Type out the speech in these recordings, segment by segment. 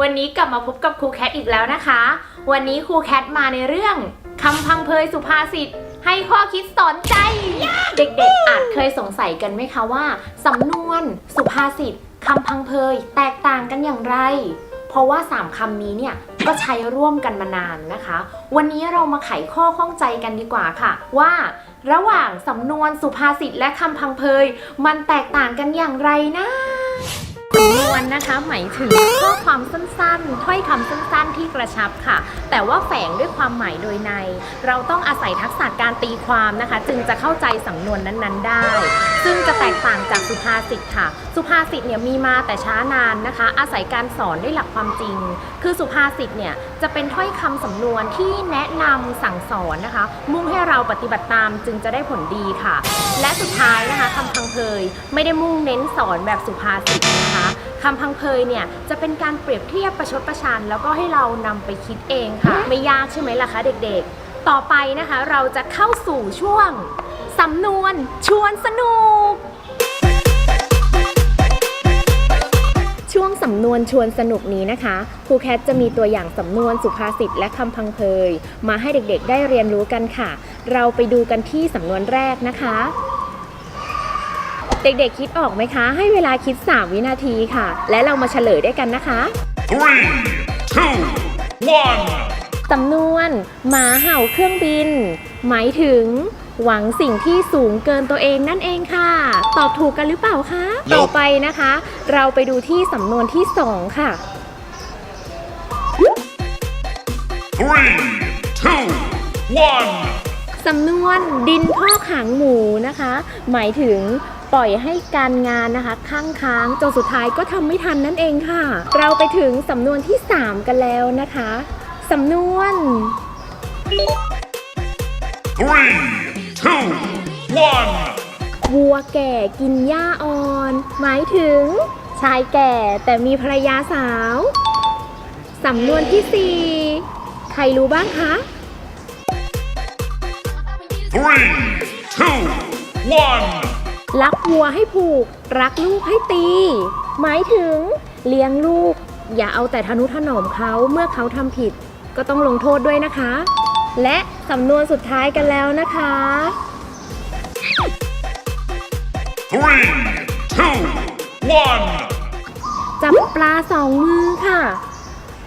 วันนี้กลับมาพบกับครูแคทอีกแล้วนะคะ วันนี้ครูแคทมาในเรื่องคำพังเพยสุภาษิตให้ข้อคิดสอนใจ เด็กๆ อาจเคยสงสัยกันไหมคะว่า สำนวน สุภาษิตคำพังเพยแตกต่างกันอย่างไร เพราะว่า 3คำนี้เนี่ยก็ใช้ร่วมกันมานานนะคะ วันนี้เรามาไขข้อข้องใจกันดีกว่าค่ะ ว่า ระหว่างสำนวนสุภาษิตและคำพังเพยมันแตกต่างกันอย่างไรนะ สำนวนนะคะหมายถึงข้อความสั้นๆ ถ้อยคำสั้นๆที่กระชับค่ะ แต่ว่าแฝงด้วยความหมายโดยใน เราต้องอาศัยทักษะการตีความนะคะ จึงจะเข้าใจสำนวนนั้นๆได้ ซึ่งจะแตกต่างจากสุภาษิตค่ะ สุภาษิตเนี่ยมีมาแต่ช้านานนะคะ อาศัยการสอนด้วยหลักความจริง คือสุภาษิตเนี่ยจะเป็นถ้อยคำสำนวนที่แนะนำสั่งสอนนะคะ มุ่งให้เราปฏิบัติตามจึงจะได้ผลดีค่ะ และสุดท้ายนะคะคำพังเพยไม่ได้มุ่งเน้นสอนแบบสุภาษิตนะคะคำพังเพยเนี่ยจะเป็นการเปรียบเทียบประชดประชัน แล้วก็ให้เรานำไปคิดเองค่ะ ไม่ยากใช่ไหมล่ะคะเด็กๆ ต่อไปนะคะเราจะเข้าสู่ช่วงสำนวนชวนสนุก ช่วงสำนวนชวนสนุกนี้นะคะครูแคทจะมีตัวอย่างสำนวนสุภาษิตและคำพังเพยมาให้เด็กๆ ได้เรียนรู้กันค่ะ เราไปดูกันที่สำนวนแรกนะคะ เด็กๆคิดออกไหมคะ ให้เวลาคิด 3 วินาทีค่ะ และเรามาเฉลยด้วยกันนะคะ Three, two, one. สำนวนหมาเห่าเครื่องบิน หมายถึง หวังสิ่งที่สูงเกินตัวเองนั่นเองค่ะ ตอบถูกกันหรือเปล่าคะ Nope ต่อไปนะคะ เราไปดูที่สำนวนที่ 2 ค่ะ Three, two, one. สำนวนดินพอกหางหมูนะคะ หมายถึง ปล่อยให้การงานนะคะค้างค้างจนสุดท้ายก็ทำไม่ทันนั่นเองค่ะ เราไปถึงสำนวนที่ 3 กันแล้วนะคะสำนวน Three, two, one. วัวแก่กินหญ้าอ่อน หมายถึง ชายแก่แต่มีภรรยาสาว สำนวนที่ 4 ใครรู้บ้างคะ Three, two, one. รักวัวให้ผูก รักลูกให้ตี หมายถึงเลี้ยงลูก อย่าเอาแต่ทนุถนอมเขาเมื่อเขาทำผิด ก็ต้องลงโทษด้วยนะคะ และสำนวนสุดท้ายกันแล้วนะคะ Three, two, one. จับปลาสองมือค่ะ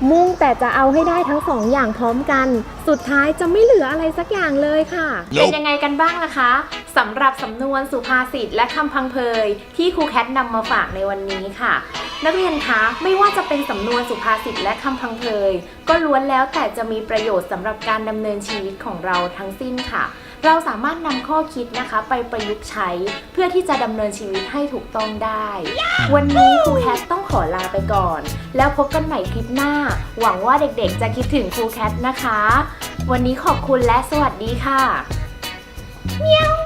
มุ่งแต่จะเอาให้ได้ทั้งสองอย่างพร้อมกัน สุดท้ายจะไม่เหลืออะไรสักอย่างเลยค่ะ Nope เป็นยังไงกันบ้างล่ะคะ สำหรับสำนวนสุภาษิตและคำพังเพยที่ครูแคทนำมาฝากในวันนี้ค่ะ นักเรียนคะไม่ว่าจะเป็นสำนวนสุภาษิตและคำพังเพยก็ล้วนแล้วแต่จะมีประโยชน์สำหรับการดำเนินชีวิตของเราทั้งสิ้นค่ะ เราสามารถนำข้อคิดนะคะไปประยุกต์ใช้เพื่อที่จะดำเนินชีวิตให้ถูกต้องได้ วันนี้ครูแคทต้องขอลาไปก่อน แล้วพบกันใหม่คลิปหน้า หวังว่าเด็กๆ จะคิดถึงครูแคทนะคะ วันนี้ขอบคุณและสวัสดีค่ะเมียว